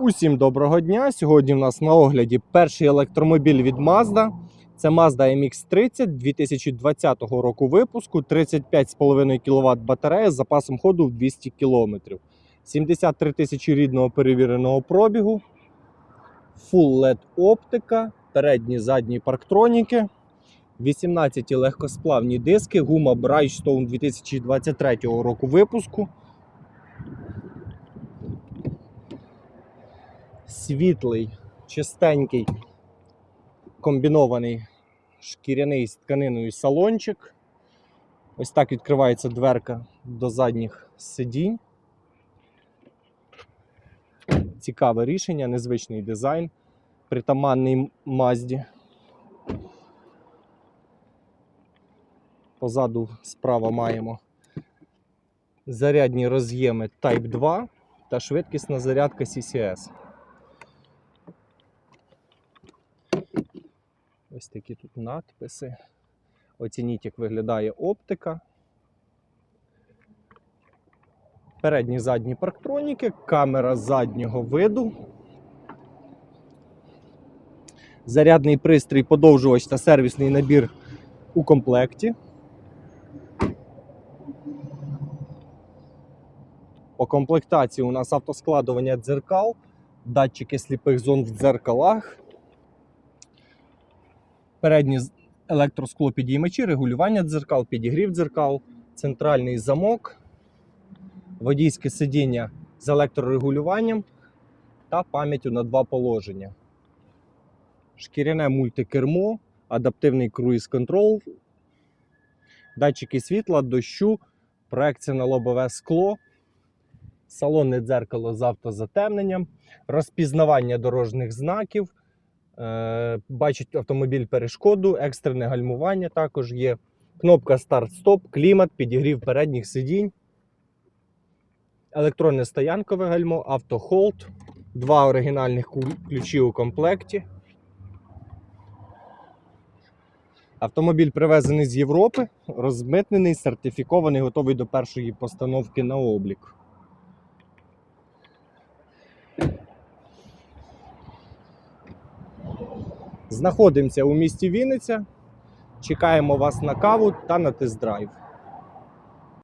Усім доброго дня! Сьогодні в нас на огляді перший електромобіль від Mazda. Це Mazda MX-30 2020 року випуску, 35,5 кВт батарея з запасом ходу в 200 км. 73 тисячі рідного перевіреного пробігу, Full LED оптика, передні задні парктроніки, 18 легкосплавні диски, гума Bridgestone 2023 року випуску. Світлий, чистенький, комбінований шкіряний з тканиною салончик. Ось так відкривається дверка до задніх сидінь. Цікаве рішення, незвичний дизайн, притаманний Мазді. Позаду справа маємо зарядні роз'єми Type 2 та швидкісна зарядка CCS. Ось такі тут надписи. Оцініть, як виглядає оптика. Передні задні парктроніки, камера заднього виду. Зарядний пристрій, подовжувач та сервісний набір у комплекті. По комплектації у нас автоскладування дзеркал, датчики сліпих зон в дзеркалах. Передні з- електросклопідіймачі, регулювання дзеркал, підігрів дзеркал, центральний замок, водійське сидіння з електрорегулюванням та пам'яттю на два положення. Шкіряне мультикермо, адаптивний круїз-контрол, датчики світла, дощу, проекція на лобове скло, салонне дзеркало з автозатемненням, розпізнавання дорожніх знаків. Е, Бачить автомобіль перешкоду, екстрене гальмування також є. Кнопка старт-стоп, клімат, підігрів передніх сидінь, електронне стоянкове гальмо, автохолд, два оригінальних ключі у комплекті. Автомобіль привезений з Європи, розмитнений, сертифікований, готовий до першої постановки на облік. Знаходимося у місті Вінниця. Чекаємо вас на каву та на тест-драйв.